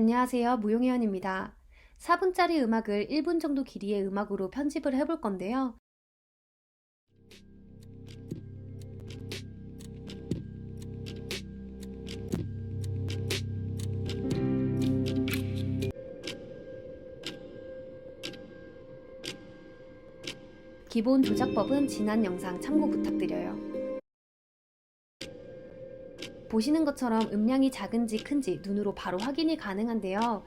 안녕하세요. 무용회원입니다. 4분짜리 음악을 1분 정도 길이의 음악으로 편집을 해볼 건데요. 기본 조작법은 지난 영상 참고 부탁드려요. 보시는 것처럼 음량이 작은지 큰지 눈으로 바로 확인이 가능한데요.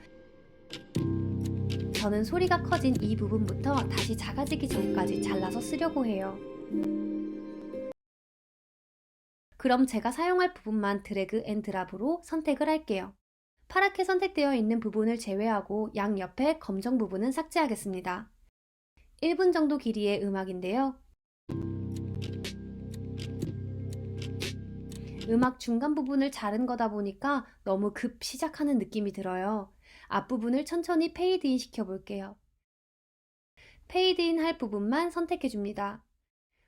저는 소리가 커진 이 부분부터 다시 작아지기 전까지 잘라서 쓰려고 해요. 그럼 제가 사용할 부분만 드래그 앤 드랍으로 선택을 할게요. 파랗게 선택되어 있는 부분을 제외하고 양 옆에 검정 부분은 삭제하겠습니다. 1분 정도 길이의 음악인데요. 음악 중간 부분을 자른 거다 보니까 너무 급 시작하는 느낌이 들어요. 앞부분을 천천히 페이드인 시켜볼게요. 페이드인 할 부분만 선택해 줍니다.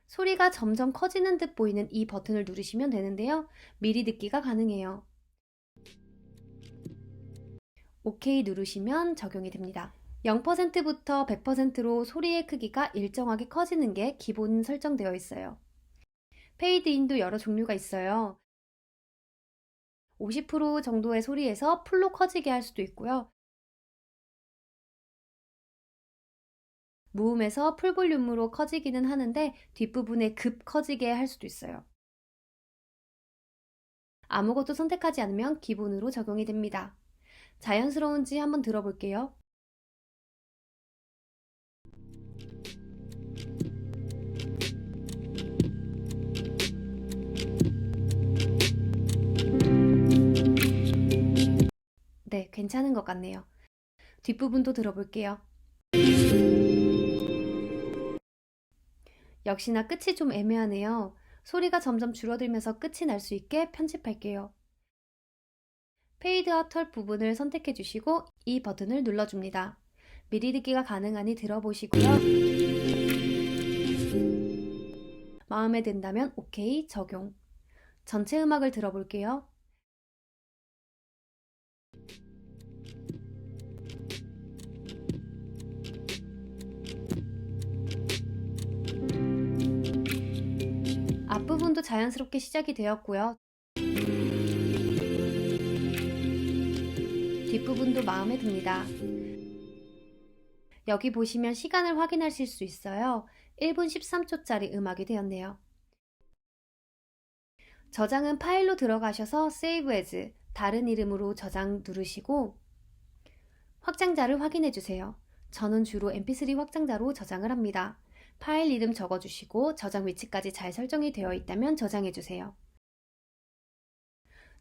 소리가 점점 커지는 듯 보이는 이 버튼을 누르시면 되는데요. 미리 듣기가 가능해요. OK 누르시면 적용이 됩니다. 0%부터 100%로 소리의 크기가 일정하게 커지는 게 기본 설정되어 있어요. 페이드인도 여러 종류가 있어요. 50% 정도의 소리에서 풀로 커지게 할 수도 있고요. 무음에서 풀 볼륨으로 커지기는 하는데 뒷부분에 급 커지게 할 수도 있어요. 아무것도 선택하지 않으면 기본으로 적용이 됩니다. 자연스러운지 한번 들어볼게요. 괜찮은 것 같네요. 뒷부분도 들어볼게요. 역시나 끝이 좀 애매하네요. 소리가 점점 줄어들면서 끝이 날 수 있게 편집할게요. 페이드와 털 부분을 선택해 주시고 이 버튼을 눌러줍니다. 미리 듣기가 가능하니 들어보시고요. 마음에 든다면 OK 적용. 전체 음악을 들어볼게요. 앞부분도 자연스럽게 시작이 되었고요. 뒷부분도 마음에 듭니다. 여기 보시면 시간을 확인하실 수 있어요. 1분 13초짜리 음악이 되었네요. 저장은 파일로 들어가셔서 Save as 다른 이름으로 저장 누르시고 확장자를 확인해 주세요. 저는 주로 mp3 확장자로 저장을 합니다. 파일 이름 적어주시고 저장 위치까지 잘 설정이 되어 있다면 저장해주세요.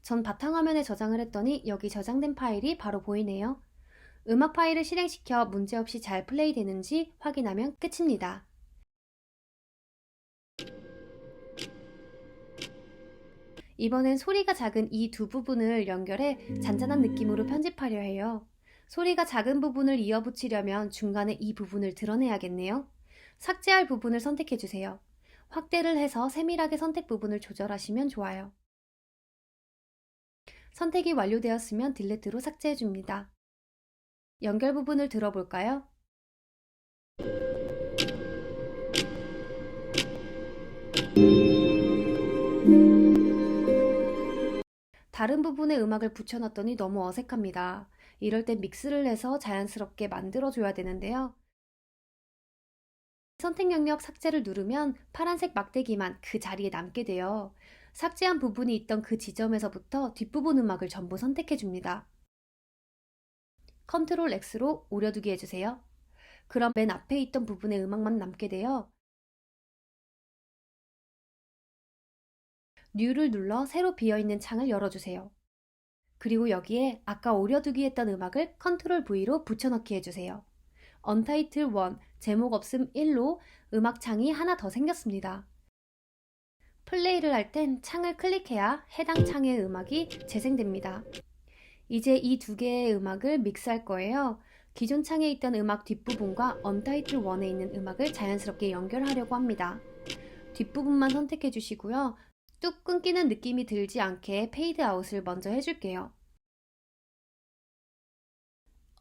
전 바탕화면에 저장을 했더니 여기 저장된 파일이 바로 보이네요. 음악 파일을 실행시켜 문제없이 잘 플레이 되는지 확인하면 끝입니다. 이번엔 소리가 작은 이 두 부분을 연결해 잔잔한 느낌으로 편집하려 해요. 소리가 작은 부분을 이어붙이려면 중간에 이 부분을 드러내야겠네요. 삭제할 부분을 선택해 주세요. 확대를 해서 세밀하게 선택 부분을 조절하시면 좋아요. 선택이 완료되었으면 딜레트로 삭제해 줍니다. 연결 부분을 들어볼까요? 다른 부분에 음악을 붙여놨더니 너무 어색합니다. 이럴 땐 믹스를 해서 자연스럽게 만들어줘야 되는데요. 선택 영역 삭제를 누르면 파란색 막대기만 그 자리에 남게 돼요. 삭제한 부분이 있던 그 지점에서부터 뒷부분 음악을 전부 선택해 줍니다. 컨트롤 X로 오려두기 해주세요. 그럼 맨 앞에 있던 부분의 음악만 남게 돼요. 뉴를 눌러 새로 비어있는 창을 열어주세요. 그리고 여기에 아까 오려두기 했던 음악을 컨트롤 V로 붙여넣기 해주세요. 언타이틀 1, 제목 없음 1로 음악창이 하나 더 생겼습니다. 플레이를 할 땐 창을 클릭해야 해당 창의 음악이 재생됩니다. 이제 이 두 개의 음악을 믹스할 거예요. 기존 창에 있던 음악 뒷부분과 언타이틀 1에 있는 음악을 자연스럽게 연결하려고 합니다. 뒷부분만 선택해 주시고요. 뚝 끊기는 느낌이 들지 않게 페이드 아웃을 먼저 해줄게요.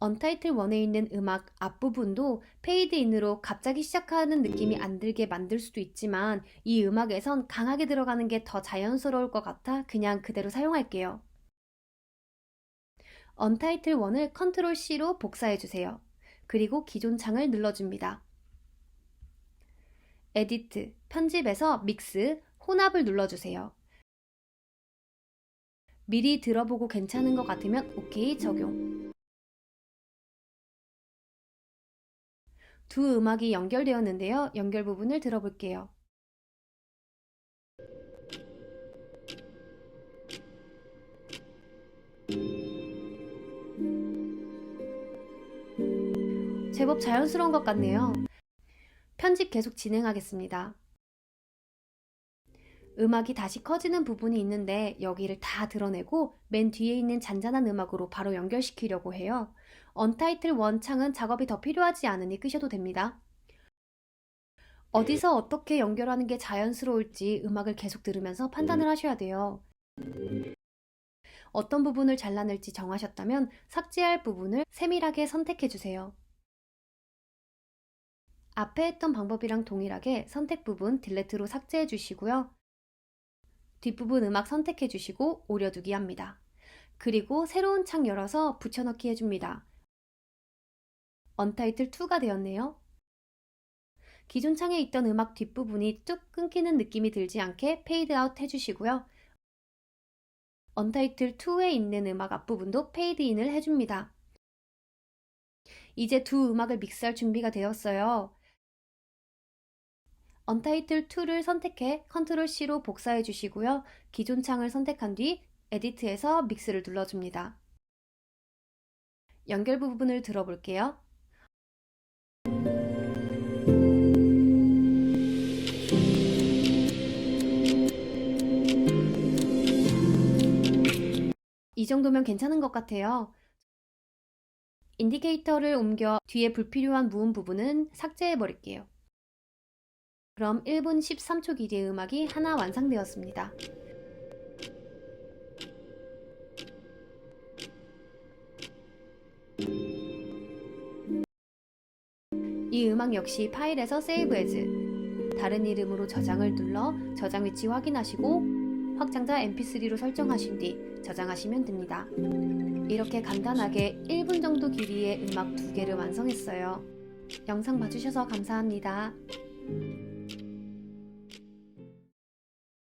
언타이틀 1에 있는 음악 앞부분도 페이드인으로 갑자기 시작하는 느낌이 안 들게 만들 수도 있지만 이 음악에선 강하게 들어가는 게 더 자연스러울 것 같아 그냥 그대로 사용할게요. 언타이틀 1을 컨트롤 C로 복사해 주세요. 그리고 기존 창을 눌러줍니다. 에디트, 편집에서 믹스, 혼합을 눌러주세요. 미리 들어보고 괜찮은 것 같으면 OK 적용. 두 음악이 연결되었는데요. 연결 부분을 들어볼게요. 제법 자연스러운 것 같네요. 편집 계속 진행하겠습니다. 음악이 다시 커지는 부분이 있는데 여기를 다 드러내고 맨 뒤에 있는 잔잔한 음악으로 바로 연결시키려고 해요. 언타이틀 1 창은 작업이 더 필요하지 않으니 끄셔도 됩니다. 어디서 어떻게 연결하는 게 자연스러울지 음악을 계속 들으면서 판단을 하셔야 돼요. 어떤 부분을 잘라낼지 정하셨다면 삭제할 부분을 세밀하게 선택해 주세요. 앞에 했던 방법이랑 동일하게 선택 부분 딜레트로 삭제해 주시고요. 뒷부분 음악 선택해 주시고 오려두기 합니다. 그리고 새로운 창 열어서 붙여넣기 해줍니다. 언타이틀 2가 되었네요. 기존 창에 있던 음악 뒷부분이 뚝 끊기는 느낌이 들지 않게 페이드 아웃 해주시고요. 언타이틀 2에 있는 음악 앞부분도 페이드 인을 해줍니다. 이제 두 음악을 믹스할 준비가 되었어요. 언타이틀 2를 선택해 컨트롤 C로 복사해 주시고요. 기존 창을 선택한 뒤 에디트에서 믹스를 눌러줍니다. 연결 부분을 들어볼게요. 이 정도면 괜찮은 것 같아요. 인디케이터를 옮겨 뒤에 불필요한 무음 부분은 삭제해 버릴게요. 그럼 1분 13초 길이의 음악이 하나 완성되었습니다. 이 음악 역시 파일에서 세이브 에즈 다른 이름으로 저장을 눌러 저장 위치 확인하시고 확장자 mp3로 설정하신 뒤 저장하시면 됩니다. 이렇게 간단하게 1분 정도 길이의 음악 두 개를 완성했어요. 영상 봐주셔서 감사합니다.